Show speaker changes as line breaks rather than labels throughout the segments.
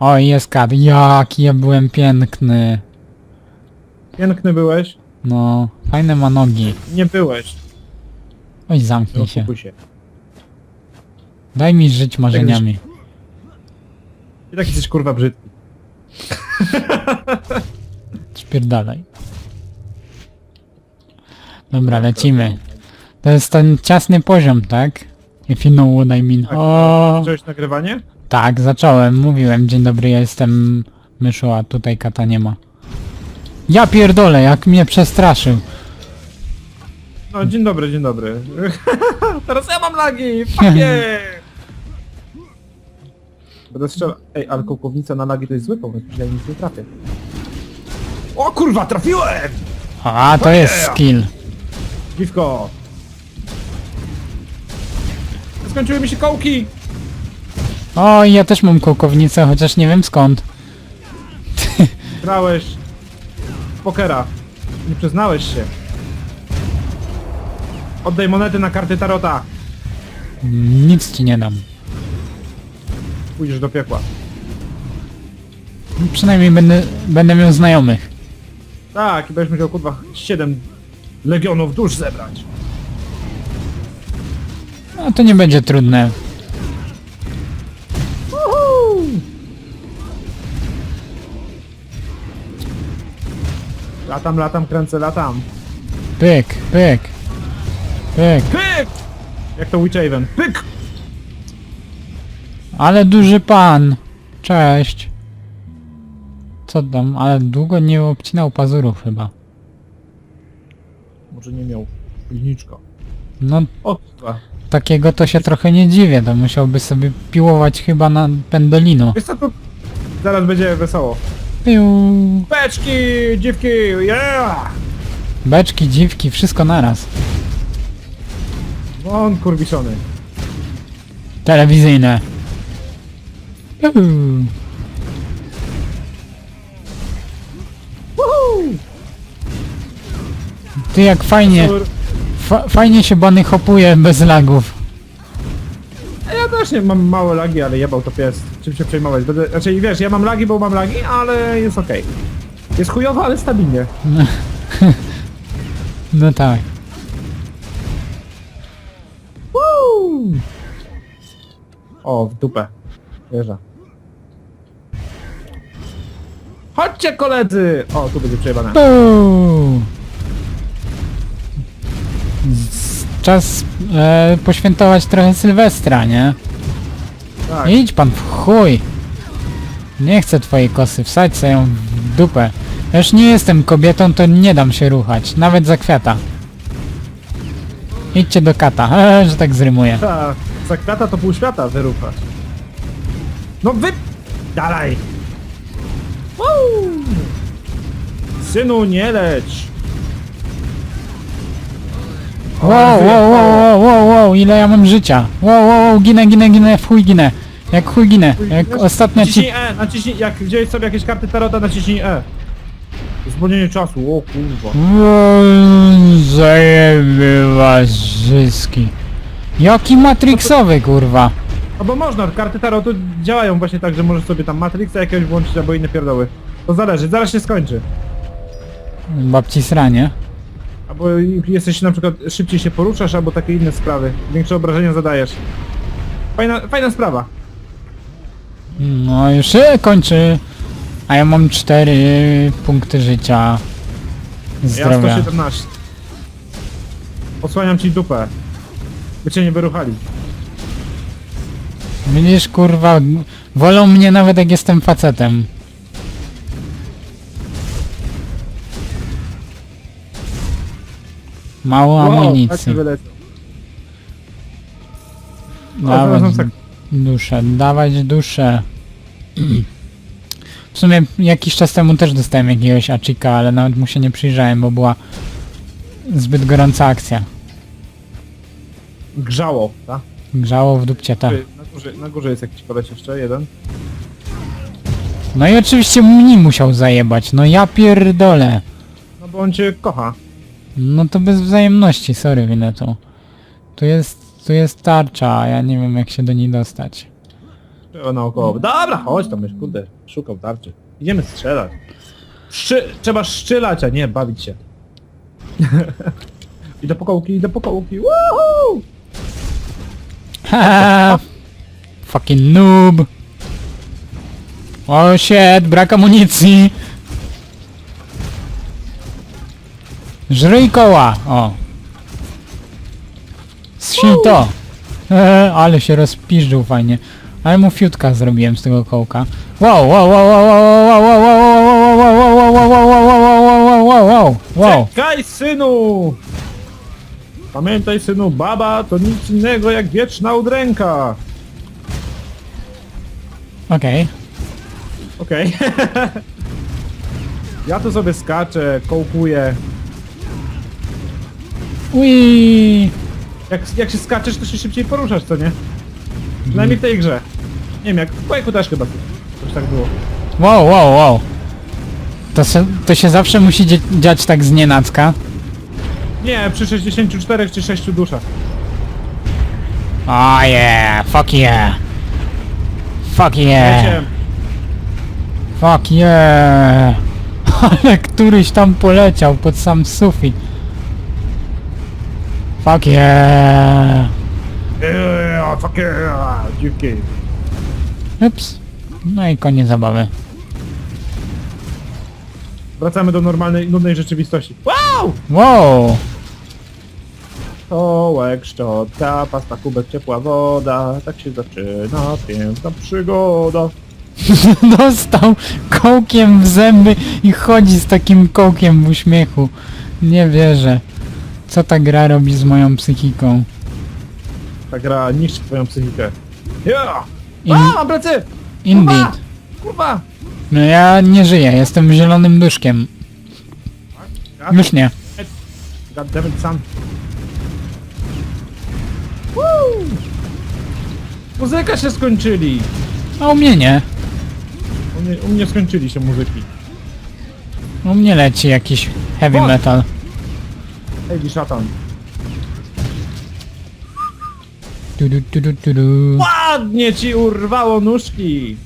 O, jest kat. Jaki ja byłem piękny.
Piękny byłeś.
No, fajne ma nogi.
Nie byłeś.
Oj, zamknij
No,
się. Daj mi żyć marzeniami.
I tak jesteś kurwa brzydki.
Spierdalaj. Dobra, lecimy. To jest ten ciasny poziom, tak? If you know what I mean.
Tak.
O,
Zacząłeś nagrywanie?
Tak, zacząłem. Mówiłem, dzień dobry, ja jestem myszu, a tutaj kata nie ma. Ja pierdolę, jak mnie przestraszył.
No, dzień dobry, dzień dobry. Teraz ja mam lagi! Yeah! Będę strzelał. Ej, ale kołkownica na lagi to jest zły pomysł, ja nic nie trafię. O kurwa, trafiłem!
A, to jest skill.
Dziwko! Skończyły mi się kołki!
O, ja też mam kołkownicę, chociaż nie wiem skąd.
Grałeś w pokera. Nie przyznałeś się. Oddaj monety na karty tarota.
Nic ci nie dam.
Pójdziesz do piekła.
Przynajmniej będę, będę miał znajomych.
Tak, i będziesz musiał kurwa 7 legionów dusz zebrać.
No to nie będzie trudne.
Latam, latam, kręcę, latam.
Pyk, pyk. Pyk.
Pyk! Jak to Witchaven. Pyk!
Ale duży pan. Cześć. Co tam? Ale długo nie obcinał pazurów chyba.
Może nie miał pilniczka.
No
O kurwa.
takiego to się trochę nie dziwię, to musiałby sobie piłować chyba na pendolino.
Wiesz co, to zaraz będzie wesoło.
Piu.
Beczki, dziwki, yeah!
Beczki, dziwki, wszystko naraz.
On kurwiszony.
Telewizyjne. Piu.
Woohoo!
Ty jak fajnie, fa fajnie się bany hopuje bez lagów.
Ja też nie mam małe lagi, ale jebał to pies. Czym się przejmować? Będę, znaczy wiesz, ja mam lagi, bo mam lagi, ale jest okej. Jest chujowo, ale stabilnie.
No tak.
Woo! O, w dupę. Wieża. Chodźcie koledzy! O, tu będzie przejebane.
Z- Czas e, poświętować trochę Sylwestra, nie?
Tak.
Idź pan w chuj. Nie chcę twojej kosy, wsadź sobie ją w dupę. Ja już nie jestem kobietą, to nie dam się ruchać, nawet za kwiata. Idźcie do kata, że tak zrymuję.
Ta, za krata to pół świata wyruchasz. No wy... Dalej! Woo! Synu, nie leć!
Wow, wow, wow, wow, wow, wow, ile ja mam życia. Wow, wow, wow, ginę, ginę, ginę, w chuj ginę. Jak chuj ginę, jak ostatnia ci...
Naciśnij E, naciśnij, jak wziąłeś sobie jakieś karty tarota, naciśnij E. Zwolnienie czasu, o kurwa.
Wow, Zajebie was wszystkich. Jaki matrixowy, kurwa.
No bo można, karty tarotu działają właśnie tak, że możesz sobie tam Matrixa jakiegoś włączyć albo inne pierdoły. To zależy, zaraz się skończy.
Babci sranie.
Albo jesteś na przykład szybciej się poruszasz, albo takie inne sprawy. Większe obrażenia zadajesz. Fajna, fajna sprawa.
No już się kończy. A ja mam 4 punkty życia.
Ja
Zdrowia.
117. Osłaniam ci dupę. By cię nie wyruchali.
Widzisz, kurwa, wolą mnie nawet jak jestem facetem. Mało
Wow, tak
amunicji. Dawać
znalazłem tak-
duszę, dawać duszę. W sumie jakiś czas temu też dostałem jakiegoś Achika, ale nawet mu się nie przyjrzałem, bo była zbyt gorąca akcja.
Grzało, tak?
Grzało w dupcie, tak.
Na górze, na górze jest jakiś koleś jeszcze, jeden.
No i oczywiście mnie musiał zajebać, no ja pierdolę.
No bo on cię kocha.
No to bez wzajemności, sorry Winetu. Tu jest, tu jest tarcza, a ja nie wiem jak się do niej dostać.
Trzeba naokoło. Dobra, chodź tam, już kurde, szukał tarczy. Idziemy strzelać. Szczy... Trzeba szczylać, a nie bawić się. idę po kołki, idę po kołki. Woohoo!
Haha, fucking noob. O shit, brak amunicji. Żryj koła, o. Zsil to. Eee, ale się rozpiżdżył fajnie. Ale mu fiutka zrobiłem z tego kołka. Wow, wow, wow, wow, wow, wow, wow, wow, wow, wow, wow, wow, wow, wow, wow, wow, wow, wow, wow.
Czekaj, synu! Pamiętaj, synu, baba to nic innego jak wieczna udręka.
Okej.
Okej. ja tu sobie skaczę, kołkuję.
Ui.
Jak, jak się skaczesz, to się szybciej poruszasz, co nie? Przynajmniej w tej grze. Nie wiem, jak w Quake'u też chyba coś tak było.
Wow, wow, wow. To, se, to się zawsze musi dzie dziać tak z nienacka.
Nie, przy 64 czy 6 duszach.
Oh yeah, fuck yeah. Fuck yeah,
Wiecie,
fuck yeah. Ale któryś tam poleciał pod sam sufit. Fuck yeah.
yeah, fuck yeah, dziwki.
Ups. No i koniec zabawy.
Wracamy do normalnej, nudnej rzeczywistości. Wow!
Wow.
Kołek, szczotka, pasta, kubek, ciepła woda. Tak się zaczyna piękna przygoda.
Dostał kołkiem w zęby i chodzi z takim kołkiem w uśmiechu. Nie wierzę. Co ta gra robi z moją psychiką?
Ta gra niszczy twoją psychikę.
In,
A, mam plecy!
indeed.
Kurwa!
No ja nie żyję, jestem zielonym duszkiem.
Ja,
Już nie.
Goddammit sam. Woo! Muzyka się skończyli!
A u mnie nie.
U mnie, u mnie skończyli się muzyki.
U mnie leci jakiś heavy metal.
Ej, szatan.
Tu, tu, tu, tu, tu, tu.
Ładnie ci urwało nóżki!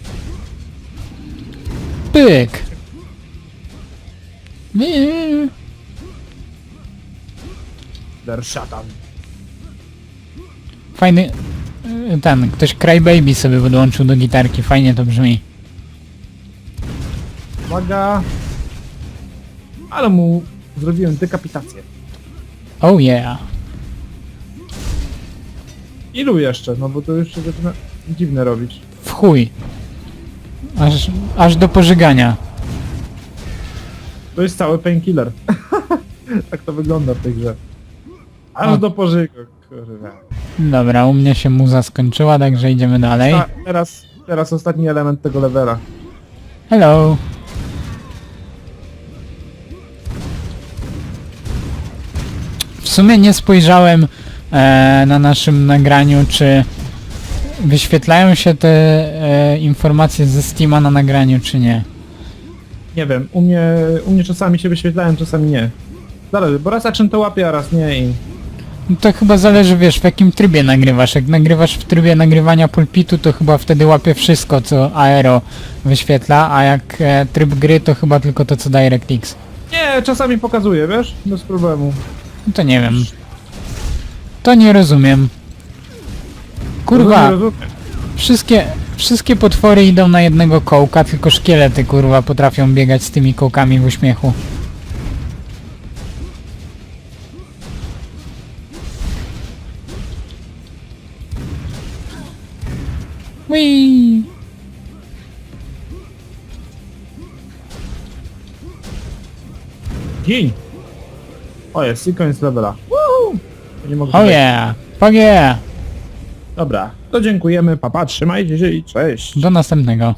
Pyk. Yy.
Der szatan.
Fajny... yy, Ten, ktoś Crybaby sobie podłączył do gitarki, fajnie to brzmi.
Uwaga! Ale mu zrobiłem dekapitację.
Oh yeah.
Ilu jeszcze? No bo to już się zaczyna dziwne robić.
W chuj. Aż, aż do pożygania.
To jest cały painkiller. tak to wygląda w tej grze. Aż
O.
do pożygu, kurwa.
Dobra, u mnie się muza skończyła, także idziemy dalej.
A, teraz, teraz ostatni element tego levela.
Hello. Sumie nie spojrzałem e, na naszym nagraniu, czy wyświetlają się te e, informacje ze Steama na nagraniu, czy nie.
Nie wiem, u mnie, u mnie czasami się wyświetlają, czasami nie. Zależy, bo raz action to łapie, a raz nie i...
No to chyba zależy, wiesz, w jakim trybie nagrywasz. Jak nagrywasz w trybie nagrywania pulpitu, to chyba wtedy łapie wszystko, co Aero wyświetla, a jak e, tryb gry, to chyba tylko to, co DirectX.
Nie, czasami pokazuje, wiesz? Bez problemu.
No to nie wiem. To nie rozumiem. Kurwa, wszystkie, wszystkie potwory idą na jednego kołka, tylko szkielety kurwa potrafią biegać z tymi kołkami w uśmiechu. Whee!
Gin! O, jest sequence levela. Woo! Nie mogę
Oh yeah! Fuck yeah!
Dobra, to dziękujemy, papa, trzymajcie się i cześć.
Do następnego.